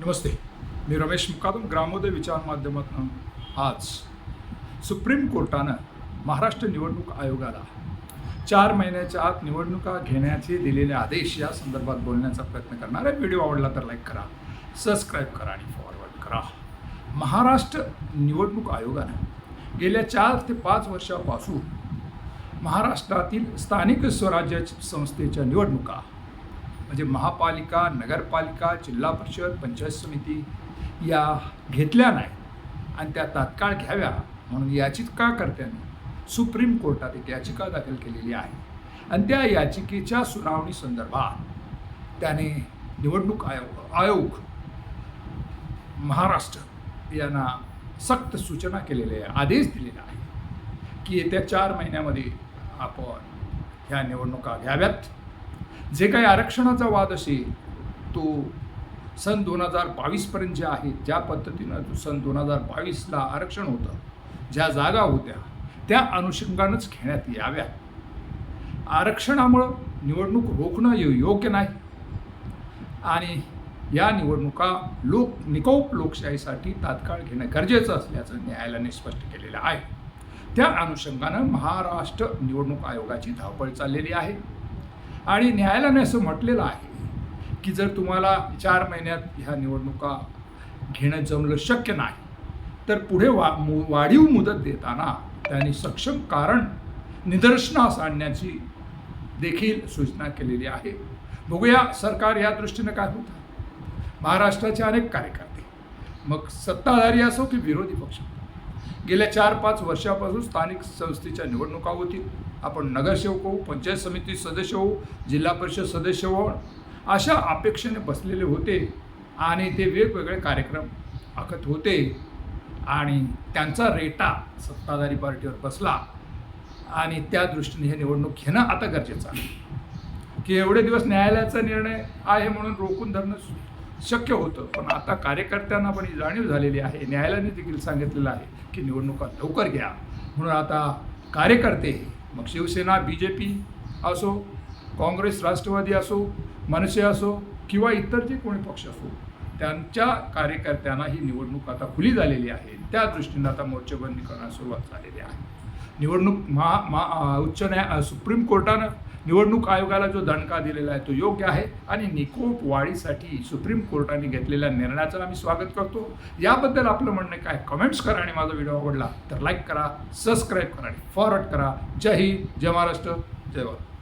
नमस्ते मी रमेश मुकादम ग्रामोदय विचार माध्यमातून आज सुप्रीम कोर्टानं महाराष्ट्र निवडणूक आयोगाला चार महिन्याच्या आत निवडणुका घेण्याचे दिलेले आदेश या संदर्भात बोलण्याचा प्रयत्न करणार आहे. व्हिडिओ आवडला तर लाईक करा सबस्क्राईब करा आणि फॉरवर्ड करा. महाराष्ट्र निवडणूक आयोगानं गेल्या चार ते पाच वर्षापासून महाराष्ट्रातील स्थानिक स्वराज्य संस्थेच्या निवडणुका म्हणजे महापालिका नगरपालिका जिल्हा परिषद पंचायत समिती या घेतल्या नाही आणि त्या तात्काळ घ्याव्या म्हणून याचिकाकर्त्यांनी सुप्रीम कोर्टात एक याचिका दाखल केलेली आहे. आणि त्या याचिकेच्या सुनावणी संदर्भात त्याने निवडणूक आयोग आयोग महाराष्ट्र यांना सक्त सूचना केलेल्या आहे आदेश दिलेला आहे की येत्या चार महिन्यामध्ये आपण ह्या निवडणुका घ्याव्यात. जे काही आरक्षणाचा वाद असेल तो सन दोन हजार बावीसपर्यंत जे आहे ज्या पद्धतीनं सन दोन हजार बावीसला आरक्षण होतं ज्या जागा होत्या त्या अनुषंगानंच घेण्यात याव्या. आरक्षणामुळं निवडणूक रोखणं योग्य नाही. आणि या निवडणुका लोक निकोप लोकशाहीसाठी तात्काळ घेणं गरजेचं असल्याचं न्यायालयाने स्पष्ट केलेलं आहे. त्या अनुषंगानं महाराष्ट्र निवडणूक आयोगाची धावपळ चाललेली आहे. आणि न्यायालयाने असं म्हटलेलं आहे की जर तुम्हाला चार महिन्यात ह्या निवडणुका घेणं जमलं शक्य नाही तर पुढे वा मु वाढीव मुदत देताना त्यांनी सक्षम कारण निदर्शनास आणण्याची देखील सूचना केलेली आहे. बघूया सरकार या दृष्टीनं काय होतं. महाराष्ट्राचे अनेक कार्यकर्ते मग सत्ताधारी असो की विरोधी पक्ष गेल्या चार पाच वर्षापासून स्थानिक संस्थेच्या निवडणुका होतील. आपण नगरसेवक होऊ पंचायत समिती सदस्य होऊ जिल्हा परिषद सदस्य होऊ. अशा अपेक्षेने बसलेले होते आणि ते वेगवेगळे कार्यक्रम आखत होते. आणि त्यांचा रेटा सत्ताधारी पार्टीवर बसला आणि त्या दृष्टीने हे निवडणूक घेणं आता गरजेचं आहे. की एवढे दिवस न्यायालयाचा निर्णय आहे म्हणून रोखून धरणं शक्य होतं. पण आता कार्यकर्त्यांना पण ही जाणीव झालेली आहे. न्यायालयाने देखील सांगितलेलं आहे की निवडणुका लवकर घ्या. म्हणून आता कार्यकर्ते मग शिवसेना बी जे पी असो काँग्रेस राष्ट्रवादी असो मनसे असो किंवा इतर जे कोणी पक्ष असो त्यांच्या कार्यकर्त्यांना ही निवडणूक आता खुली झालेली आहे. त्या दृष्टीनं आता मोर्चेबंदी करण्यास सुरुवात झालेली आहे. निवडणूक महा महा उच्च न्याय सुप्रीम कोर्टानं निवडणूक आयोगाला जो दणका दिलेला आहे तो योग्य आहे. आणि निकोप वाढीसाठी सुप्रीम कोर्टाने घेतलेल्या निर्णयाचं आम्ही स्वागत करतो. याबद्दल आपलं म्हणणं काय? कमेंट्स करा आणि माझा व्हिडिओ आवडला तर लाईक करा सबस्क्राईब करा आणि फॉरवर्ड करा. जय हिंद जय महाराष्ट्र जय भारत.